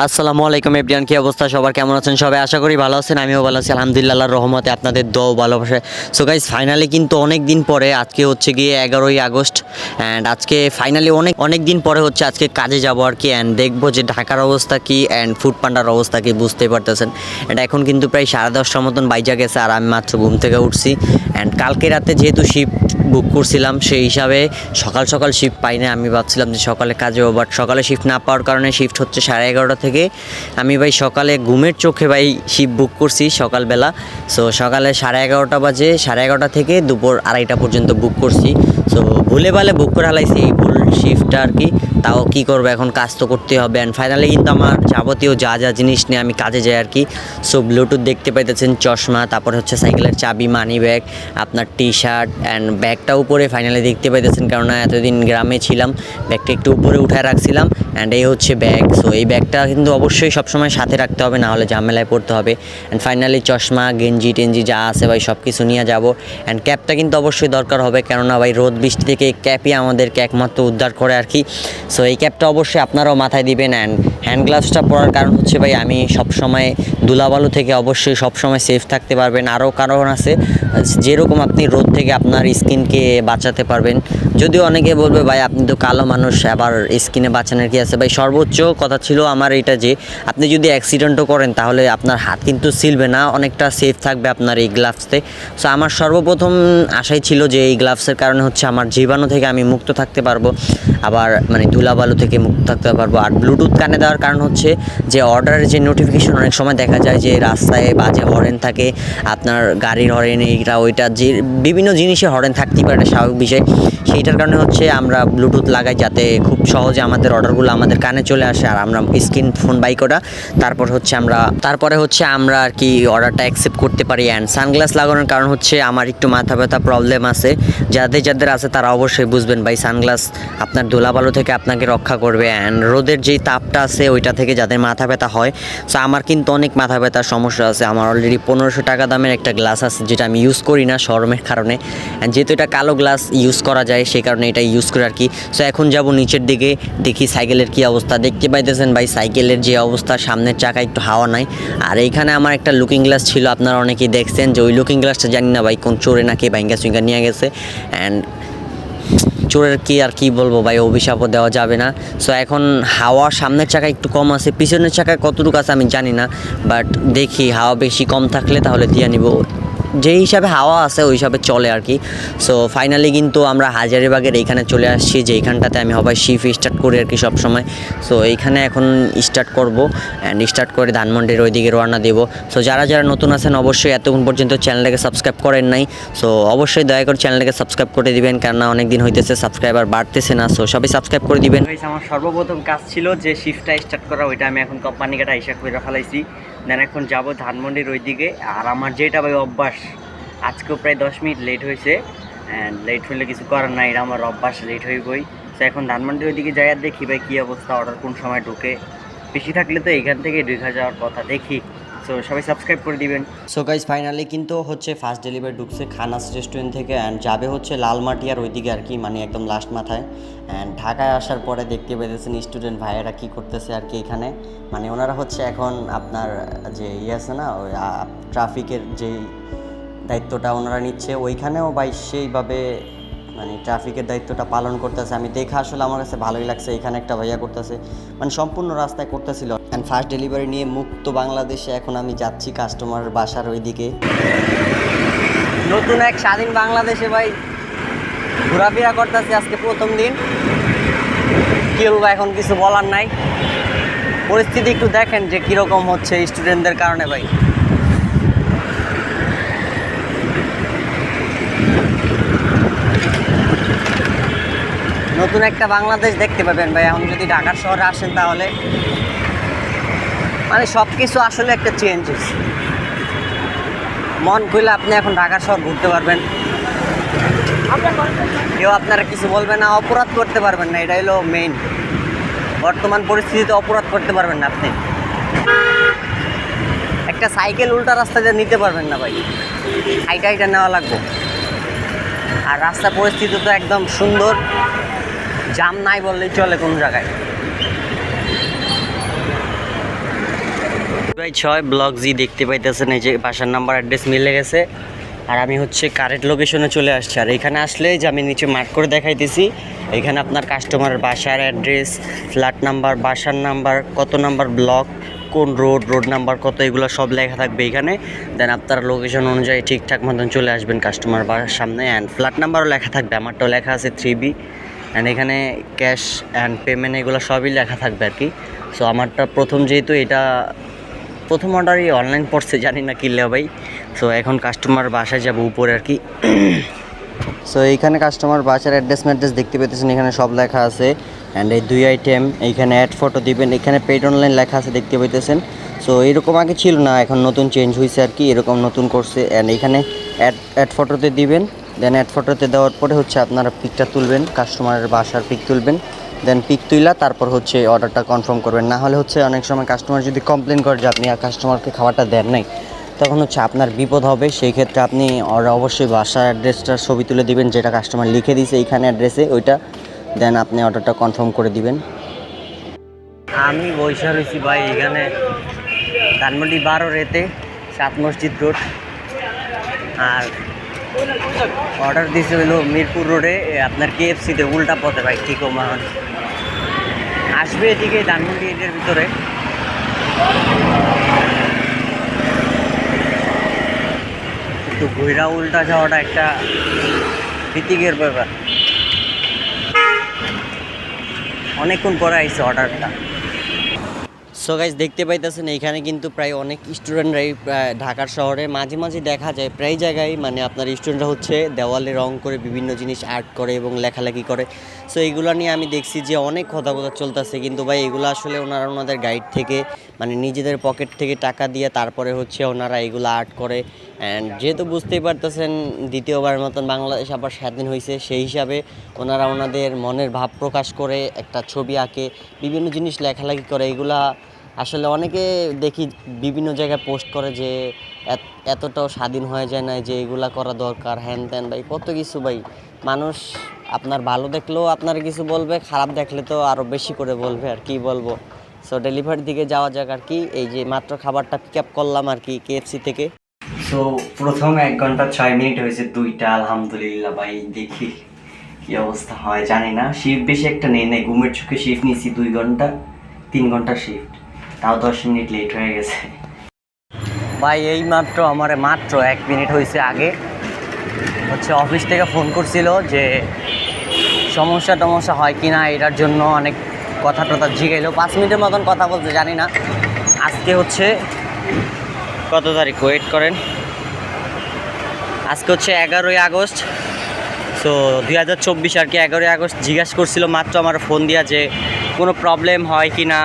আসসালামু আলাইকুম এভরিয়ান, কি অবস্থা? সবার কেমন আছেন? সবাই আশা করি ভালো আছেন, আমিও ভালো আছি। আলহামদুলিল্লাহ, রহমতে আপনাদের দোয়া ভালোবাসে সো গাইজ ফাইনালি কিন্তু অনেক দিন পরে, আজকে হচ্ছে গিয়ে এগারোই আগস্ট অ্যান্ড আজকে ফাইনালি অনেক অনেক দিন পরে হচ্ছে আজকে কাজে যাব আর কি অ্যান্ড দেখব যে ঢাকার অবস্থা কি অ্যান্ড ফুড পান্ডার অবস্থা কি, বুঝতেই পারতেছেন। এটা এখন কিন্তু প্রায় সাড়ে দশটার মতন বাইজা গেছে, আর আমি মাত্র ঘুম থেকে উঠছি। অ্যান্ড কালকে রাতে যেহেতু শিফট বুক করছিলাম, সেই হিসাবে সকাল সকাল শিফট পাই না আমি ভাবছিলাম যে সকালে কাজে বাট সকালে শিফট না পাওয়ার কারণে শিফট হচ্ছে সাড়ে এগারোটা থেকে। আমি ভাই সকালে ঘুমের চোখে ভাই শিফট বুক করছি সকালবেলা। সো সকালে সাড়ে এগারোটা বাজে, সাড়ে এগারোটা থেকে দুপুর আড়াইটা পর্যন্ত বুক করছি। সো ভুলে ভালে বুক করে হালাইছি এই ভুল শিফটটা আর কি। তাও কি করব, এখন কাজ তো করতে হবে। অ্যান্ড ফাইনালি কিন্তু আমার যাবতীয় যা যা জিনিস নিয়ে আমি কাজে যাই আর কি। সো ব্লুটুথ দেখতে পাইতেছেন চশমা, তারপর হচ্ছে সাইকেলের চাবি মানি ব্যাগ আপনার টি শার্ট অ্যান্ড ব্যাগটা উপরে ফাইনালি দেখতে পাইতেছেন কেননা এতদিন গ্রামে ছিলাম, ব্যাগটা একটু উপরে উঠায় রাখছিলাম অ্যান্ড এই হচ্ছে ব্যাগ সো এই ব্যাগটা কিন্তু অবশ্যই সবসময় সাথে রাখতে হবে না হলে ঝামেলায় পড়তে হবে। অ্যান্ড ফাইনালি চশমা, গেঞ্জি টেঞ্জি যা আছে ভাই সব কিছু নিয়ে যাব। অ্যান্ড ক্যাপটা কিন্তু অবশ্যই দরকার হবে, কেননা ভাই, রোদ, বৃষ্টি থেকে ক্যাপই আমাদেরকে একমাত্র উদ্ধার করে আর কি। সো এই ক্যাপটা অবশ্যই আপনারাও মাথায় দিবেন অ্যান্ড হ্যান্ড গ্লাভসটা পরার কারণ হচ্ছে ভাই, আমি সবসময় ধুলাবালু থেকে অবশ্যই সবসময় সেফ থাকতে পারবেন। আরও কারণ আছে, যেরকম আপনি রোদ থেকে আপনার স্কিনকে বাঁচাতে পারবেন। যদিও অনেকে বলবে, ভাই, আপনি তো কালো মানুষ, আবার স্কিনে বাঁচানোর কি আছে? ভাই, সর্বোচ্চ কথা ছিল আমার এটা যে, আপনি যদি অ্যাক্সিডেন্টও করেন, তাহলে আপনার হাত কিন্তু সিলবে না, অনেকটা সেফ থাকবে আপনার এই গ্লাভসতে সো আমার সর্বপ্রথম আশাই ছিল যে, এই গ্লাভসের কারণে হচ্ছে আমার জীবাণু থেকে আমি মুক্ত থাকতে পারব। আবার মানে ধুলাবালু থেকে মুক্ত থাকতে পারব। আর ব্লুটুথ কানে দেওয়ার কারণ হচ্ছে যে অর্ডারের যে নোটিফিকেশন অনেক সময় দেখা যায় যে রাস্তায় বাজে হরেন থাকে, আপনার গাড়ির হরেন এইটা ওইটা যে বিভিন্ন জিনিসের হরেন থাকতেই পারে, এটা স্বাভাবিক বিষয়। সেইটার কারণে হচ্ছে আমরা ব্লুটুথ লাগাই যাতে খুব সহজে আমাদের অর্ডারগুলো আমাদের কানে চলে আসে আর আমরা স্ক্রিন ফোন বাই করা। তারপর হচ্ছে আমরা, তারপরে হচ্ছে আমরা আর কি অর্ডারটা অ্যাকসেপ্ট করতে পারি অ্যান্ড সানগ্লাস লাগানোর কারণ হচ্ছে আমার একটু মাথা ব্যথা প্রবলেম আছে। যাদের যাদের আছে তারা অবশ্যই বুঝবেন ভাই সানগ্লাস আপনার ধুলাবালু থেকে আপনাকে রক্ষা করবে অ্যান্ড রোদের যেই তাপটা আছে ওইটা থেকে যাদের মাথা ব্যথা হয়। সো আমার কিন্তু অনেক মাথা ব্যথার সমস্যা আছে। আমার অলরেডি পনেরোশো টাকা দামের একটা গ্লাস আছে, যেটা আমি ইউজ করি না শরমের কারণে। যেহেতু এটা কালো গ্লাস ইউজ করা যায়, সেই কারণে এটা ইউজ করে আর কি। সো এখন যাব নিচের দিকে, দেখি সাইকেলের কি অবস্থা। দেখতে পাইতেছেন ভাই সাইকেলের যে অবস্থা, সামনের চাকা একটু হাওয়া নাই। আর এইখানে আমার একটা লুকিং গ্লাস ছিল, আপনারা অনেকেই দেখছেন যে ওই লুকিং গ্লাসটা জানি না ভাই, কোন চোরে না নাকি ভাইঙ্গা চুইঙ্গা নিয়ে গেছে। অ্যান্ড চোরের কি আর কি বলব ভাই, অভিশাপও দেওয়া যাবে না। সো এখন হাওয়া সামনের চাকা একটু কম আছে, পিছনের চাকা কতটুকু আছে আমি জানি না বাট দেখি হাওয়া বেশি কম থাকলে তাহলে দিয়ে নিব। যেই হিসাবে হাওয়া আছে, ওই হিসাবে চলে আর কি। সো ফাইনালি কিন্তু আমরা হাজারিবাগের এইখানে চলে আসছি যে এইখানটাতে আমি হবাই শিফ স্টার্ট করি আর কি সবসময়। সো এইখানে এখন স্টার্ট করব অ্যান্ড স্টার্ট করে ধানমন্ডির ওইদিকে রওনা দেব। সো যারা যারা নতুন আছেন অবশ্যই এতক্ষণ পর্যন্ত চ্যানেলটাকে সাবস্ক্রাইব করেন নাই। সো অবশ্যই দয়া করে চ্যানেলটাকে সাবস্ক্রাইব করে দিবেন, কেননা অনেক দিন হইতেছে সাবস্ক্রাইবার বাড়তেছে না। সো সবাই সাবস্ক্রাইব করে দিবেন। আমার সর্বপ্রথম কাজ ছিল যে শিফটটা স্টার্ট করা, ওইটা আমি এখন কোম্পানি কাটা হিসাব করে ফেলাইছি। দেন এখন যাব ধানমন্ডির ওইদিকে, আর আমার যেটা ভাই অভ্যাস আজকেও প্রায় দশ মিনিট লেট হয়েছে লেট হলে কিছু করার নাই এটা আমার অভ্যাস লেট হইবই তো এখন ধানমন্ডির ওইদিকে যাই আর দেখি ভাই কী অবস্থা অর্ডার কোন সময় ঢুকে। বেশি থাকলে তো এখান থেকে ঢুকা যাওয়ার কথা দেখি। সো সবাই সাবস্ক্রাইব করে দিবেন। সো গাইজ ফাইনালি কিন্তু হচ্ছে ফার্স্ট ডেলিভারি ঢুকছে খানাস রেস্টুরেন্ট থেকে অ্যান্ড যাবে হচ্ছে লালমাটি আর ওইদিকে আর কি মানে একদম লাস্ট মাথায়। অ্যান্ড ঢাকায় আসার পরে দেখতে পেতেছেন স্টুডেন্ট ভাইয়েরা কী করতেছে আর কি এখানে। মানে ওনারা হচ্ছে এখন আপনার যে ইয়ে আছে না, ওই ট্রাফিকের যেই দায়িত্বটা ওনারা নিচ্ছে। ওইখানেও ভাই সেইভাবে মানে ট্রাফিকের দায়িত্বটা পালন করতেছে। আমি দেখা আসলে আমার কাছে ভালোই লাগছে, এখানে একটা ভাইয়া করতেছে। মানে সম্পূর্ণ রাস্তায় করতেছিল। অ্যান্ড ফার্স্ট ডেলিভারি নিয়ে মুক্ত বাংলাদেশে এখন আমি যাচ্ছি কাস্টমার বাসার ওইদিকে। নতুন এক স্বাধীন বাংলাদেশে ভাই ঘোরাফেরা করতেছি আজকে প্রথম দিন। কি বলব এখন কিছু বলার নাই। পরিস্থিতি একটু দেখেন যে কীরকম হচ্ছে স্টুডেন্টদের কারণে ভাই। নতুন একটা বাংলাদেশ দেখতে পাবেন ভাই। এখন যদি ঢাকার শহরে আসেন তাহলে মানে সব কিছু আসলে একটা চেঞ্জেস মন খুলে আপনি এখন ঢাকার শহর ঘুরতে পারবেন। কেউ আপনারা কিছু বলবে না, অপরাধ করতে পারবেন না এটা হলো মেইন বর্তমান পরিস্থিতিতে অপরাধ করতে পারবেন না আপনি। একটা সাইকেল উল্টা রাস্তা দিয়ে নিতে পারবেন না ভাই। হাইটা হাইটা নেওয়া লাগবে। আর রাস্তা পরিস্থিতি তো একদম সুন্দর। জাম নাই বললেই চলে কোন জায়গায়? ভাই, ছয় ব্লক জি দেখতে পাইতেছেন, এই যে বাসার নাম্বার অ্যাড্রেস মিলে গেছে। আর আমি হচ্ছে কারেন্ট লোকেশনে চলে আসছি। আর এখানে আসলে যে আমি নিচে মার্ক করে দেখাইতেছি, এখানে আপনার কাস্টমারের বাসার অ্যাড্রেস ফ্ল্যাট নাম্বার বাসার নাম্বার কত নাম্বার ব্লক কোন রোড রোড নাম্বার কত, এগুলো সব লেখা থাকবে এখানে। দেন আপনারা লোকেশন অনুযায়ী ঠিকঠাক মতন চলে আসবেন কাস্টমার বাসার সামনে। অ্যান্ড ফ্ল্যাট নাম্বারও লেখা থাকবে, আমারটাও লেখা আছে থ্রি বি অ্যান্ড এখানে ক্যাশ অ্যান্ড পেমেন্ট এগুলো সবই লেখা থাকবে আর কি। সো আমারটা প্রথম যেহেতু এটা প্রথম অর্ডারই অনলাইন পড়ছে, জানি না কিনলে ভাই। সো এখন কাস্টমার বাসায় যাব উপরে আর কি। সো এইখানে কাস্টমার বাসার অ্যাড্রেস ম্যাড্রেস দেখতে পেতেছেন, এখানে সব লেখা আছে। অ্যান্ড এই দুই আইটেম এইখানে অ্যাড ফটো দিবেন, এখানে পেড অনলাইন লেখা আছে দেখতে পেতেছেন। সো এরকম আগে ছিল না, এখন নতুন চেঞ্জ হয়েছে আর কি, এরকম নতুন করছে। অ্যান্ড এখানে অ্যাড অ্যাড ফটোতে দিবেন। দেন অ্যাড ফটোতে দেওয়ার পরে হচ্ছে আপনারা পিকটা তুলবেন কাস্টমারের বাসার পিক তুলবেন দেন পিক তুইলা, তারপর হচ্ছে অর্ডারটা কনফার্ম করবেন। না হলে হচ্ছে অনেক সময় কাস্টমার যদি কমপ্লেন করে যে আপনি কাস্টমারকে খাবারটা দেন নাই, তখন হচ্ছে আপনার বিপদ হবে। সেই ক্ষেত্রে আপনি অবশ্যই বাসার অ্যাড্রেসটার ছবি তুলে দিবেন, যেটা কাস্টমার লিখে দিয়েছে এইখানে অ্যাড্রেসে ওইটা। দেন আপনি অর্ডারটা কনফার্ম করে দিবেন। আমি বৈশা রয়েছি ভাই, এখানে ধানমন্ডি বারো রেতে, সাত মসজিদ রোড। আর অর্ডার দিয়েছে হলো মিরপুর রোডে আপনার কেএফসিতে উল্টা পথে ভাই, ঠিক মান আসবে এদিকে ধানমন্ডি এটার ভিতরে। কিন্তু ঘুরা উল্টা যাওয়াটা একটা ভীতিকের ব্যাপার। অনেকক্ষণ পরে আইছে অর্ডারটা সো গাইজ দেখতে পাইতেছেন, এইখানে কিন্তু প্রায় অনেক স্টুডেন্টরাই ঢাকার শহরে মাঝে মাঝে দেখা যায়, প্রায় জায়গায় মানে আপনার স্টুডেন্টরা হচ্ছে দেওয়ালে রং করে বিভিন্ন জিনিস আর্ট করে এবং লেখালেখি করে। সো এইগুলো নিয়ে আমি দেখছি যে অনেক কথা কথা চলতেছে, কিন্তু ভাই এগুলো আসলে ওনারা ওনাদের গাইড থেকে মানে নিজেদের পকেট থেকে টাকা দিয়ে তারপরে হচ্ছে ওনারা এগুলো আর্ট করে। অ্যান্ড যেহেতু বুঝতেই পারতেছেন দ্বিতীয়বার মতন বাংলাদেশ আবার স্বাধীন হয়েছে সেই হিসাবে ওনারা ওনাদের মনের ভাব প্রকাশ করে একটা ছবি আঁকে, বিভিন্ন জিনিস লেখালেখি করে, এগুলা আসলে অনেকে দেখি বিভিন্ন জায়গায় পোস্ট করে যে এতটাও স্বাধীন হয়ে যায় না যে এগুলা করা দরকার হ্যান ত্যান ভাই, কত কিছু ভাই। মানুষ আপনার ভালো দেখলেও আপনার কিছু বলবে, খারাপ দেখলে তো আরও বেশি করে বলবে, আর কি বলব। সো ডেলিভারির দিকে যাওয়া যাক আর কি, এই যে মাত্র খাবারটা পিক আপ করলাম আর কি কেএফসি থেকে। সো প্রথম এক ঘণ্টা ছয় মিনিট হয়েছে দুইটা, আলহামদুলিল্লাহ ভাই, দেখি কি অবস্থা হয়, জানি না। শিফট বেশি একটা নেই, নাই, ঘুমের চোখে শিফট নিয়েছি দুই ঘণ্টা, তিন ঘণ্টা শিফট তাও দশ মিনিট লেট হয়ে গেছে। ভাই এই মাত্র আমার মাত্র এক মিনিট হয়েছে আগে। হচ্ছে অফিস থেকে ফোন করছিল যে সমস্যা টমস্যা হয় কি না এটার জন্য অনেক কথা টথা জিগাইলো। পাঁচ মিনিটের মতন কথা বলতে জানি না। আজকে হচ্ছে কত তারিখ? ওয়েট করেন। আজকে হচ্ছে এগারোই আগস্ট। সো দুই হাজার চব্বিশ আর কি এগারোই আগস্ট জিজ্ঞাসা করছিল মাত্র আমার ফোন দিয়া যে কোনো প্রবলেম হয় কি না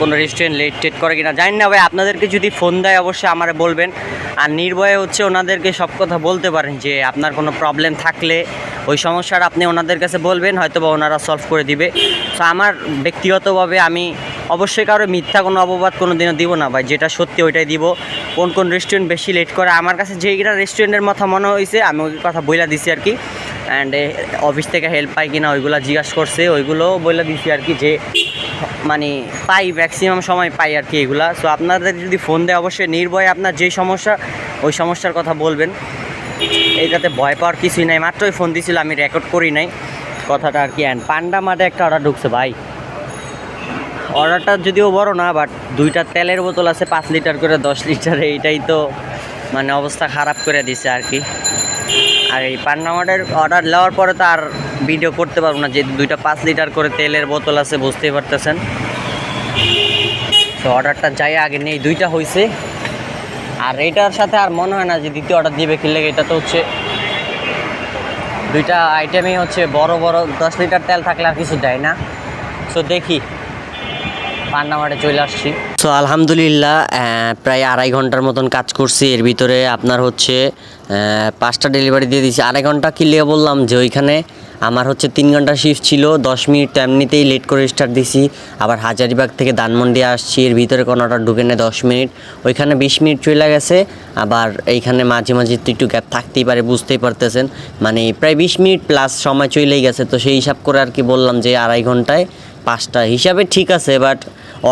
কোনো রেস্টুরেন্ট লেট টেট করে কি না জানি না, ভাই। আপনাদেরকে যদি ফোন দেয়, অবশ্যই আমার বলবেন। আর নির্ভয়ে হচ্ছে ওনাদেরকে সব কথা বলতে পারেন যে, আপনার কোনো প্রবলেম থাকলে ওই সমস্যাটা আপনি ওনাদের কাছে বলবেন হয়তো বা ওনারা সলভ করে দিবে। তো আমার ব্যক্তিগতভাবে আমি অবশ্যই কারও মিথ্যা, কোনো অপবাদ কোনো দিনও দিব না, ভাই। যেটা সত্যি ওইটাই দিব। কোন কোন রেস্টুরেন্ট বেশি লেট করে, আমার কাছে যেইটা রেস্টুরেন্টের কথা মনে হয়েছে আমি ওই কথা বইলা দিছি আর কি। অ্যান্ড অফিস থেকে হেল্প পাই কিনা, ওইগুলো জিজ্ঞাসা করছে ওইগুলো বইলা দিছি আর কি যে মানে পাই ম্যাক্সিমাম সময় পাই আর কি এগুলা। সো আপনাদের যদি ফোন দেয়, অবশ্যই নির্ভয়ে আপনার যেই সমস্যা, ওই সমস্যার কথা বলবেন। এইটাতে ভয় পাওয়ার কিছুই নাই, মাত্রই ফোন দিছিল, আমি রেকর্ড করি নাই। কথাটা আর কি অ্যান্ড পান্ডা মাঠে একটা অর্ডার ঢুকছে ভাই। অর্ডারটা যদিও বড় না বাট দুইটা তেলের বোতল আছে, পাঁচ লিটার করে, দশ লিটার এইটাই তো মানে অবস্থা খারাপ করে দিছে আর কি। আর এই পান্না মাঠের অর্ডার নেওয়ার পরে তো আর ভিডিও করতে পারব না, যে দুইটা পাঁচ লিটার করে তেলের বোতল আছে, বুঝতেই পারতেছেন। তো অর্ডারটা যাই আগে নেই, দুইটা হয়েছে আর এইটার সাথে আর মনে হয় না যে দ্বিতীয় অর্ডার দিবে কিনলে এটা তো হচ্ছে দুইটা আইটেমই হচ্ছে বড় বড়, দশ লিটার তেল থাকলে আর কিছু দেয় না। সো দেখি পান্না মাঠে চলে আসছি। সো আলহামদুলিল্লাহ প্রায় আড়াই ঘণ্টার মতন কাজ করছি। এর ভিতরে আপনার হচ্ছে পাঁচটা ডেলিভারি দিয়ে দিয়েছি আড়াই ঘণ্টা কি কিলিয়ে বললাম যে ওইখানে আমার হচ্ছে তিন ঘণ্টা শিফট ছিল, দশ মিনিট তো এমনিতেই লেট করে স্টার্ট দিছি। আবার হাজারিবাগ থেকে ধানমন্ডি আসছি, এর ভিতরে কোনোটা ঢুকে নেয় দশ মিনিট। ওইখানে বিশ মিনিট চলে গেছে, আবার এইখানে মাঝে মাঝে তো একটু গ্যাপ থাকতেই পারে, বুঝতেই পারতেছেন। মানে প্রায় বিশ মিনিট প্লাস সময় চলেই গেছে, তো সেই হিসাব করে আর কি বললাম যে আড়াই ঘন্টায় পাঁচটা। হিসাবে ঠিক আছে বাট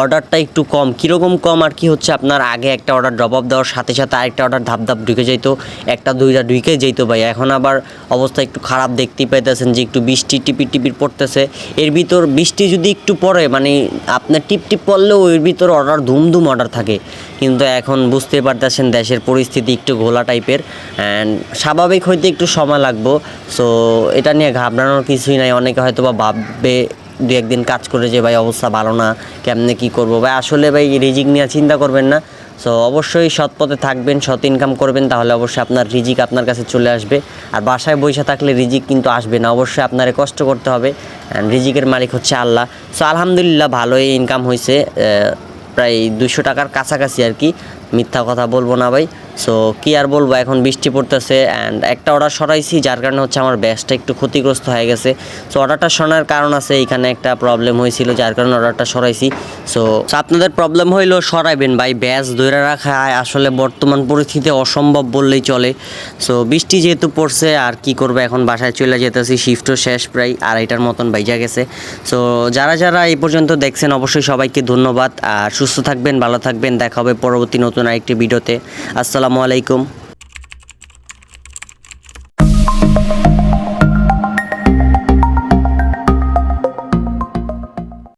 অর্ডারটা একটু কম। কীরকম কম আর কি হচ্ছে আপনার আগে একটা অর্ডার ড্রপ অফ দেওয়ার সাথে সাথে আরেকটা অর্ডার ধাপ ধাপ ঢুকে যেত একটা দুইটা ঢুকে যেত ভাই। এখন আবার অবস্থা একটু খারাপ দেখতেই পাইতেছেন যে একটু বৃষ্টি টিপির টিপির পড়তেছে। এর ভিতর বৃষ্টি যদি একটু পড়ে মানে আপনার টিপ টিপ পড়লেও এর ভিতর অর্ডার ধুম ধুম অর্ডার থাকে। কিন্তু এখন বুঝতে পারতেছেন দেশের পরিস্থিতি একটু ঘোলা টাইপের অ্যান্ড স্বাভাবিক হইতে একটু সময় লাগবো। সো এটা নিয়ে ঘাবড়ানোর কিছুই নাই। অনেকে হয়তো বা ভাববে দু একদিন কাজ করে যে, ভাই, অবস্থা ভালো না, কেমনে কি করব? ভাই, আসলে ভাই, রিজিক নিয়ে চিন্তা করবেন না। সো অবশ্যই সৎ পথে থাকবেন, সৎ ইনকাম করবেন, তাহলে অবশ্যই আপনার রিজিক আপনার কাছে চলে আসবে। আর বাসায় বসে থাকলে রিজিক কিন্তু আসবে না, অবশ্যই আপনারে কষ্ট করতে হবে। রিজিকের মালিক হচ্ছে আল্লাহ। সো আলহামদুলিল্লাহ ভালোই ইনকাম হয়েছে প্রায় দুশো টাকার কাছাকাছি আর কি। মিথ্যা কথা বলব না ভাই। সো কি আর বলব, এখন বৃষ্টি পড়তেছে অ্যান্ড একটা অর্ডার সরাইছি, যার কারণে হচ্ছে আমার ব্যাসটা একটু ক্ষতিগ্রস্ত হয়ে গেছে। সো অর্ডারটা সরানোর কারণ আছে, এখানে একটা প্রবলেম হয়েছিল, যার কারণে অর্ডারটা সরাইছি। সো আপনাদের প্রবলেম হইল, সরাইবেন ভাই ব্যাস ধরে রাখা আসলে বর্তমান পরিস্থিতিতে অসম্ভব বললেই চলে। সো বৃষ্টি যেহেতু পড়ছে, আর কি করবে, এখন বাসায় চলে যেতেছি শিফটও শেষ প্রায় আড়াইটার মতন বাইজা গেছে। সো যারা যারা এই পর্যন্ত দেখছেন, অবশ্যই সবাইকে ধন্যবাদ, আর সুস্থ থাকবেন, ভালো থাকবেন, দেখা হবে পরবর্তী নতুন আরেকটি ভিডিওতে। আসসালামু আলাইকুম।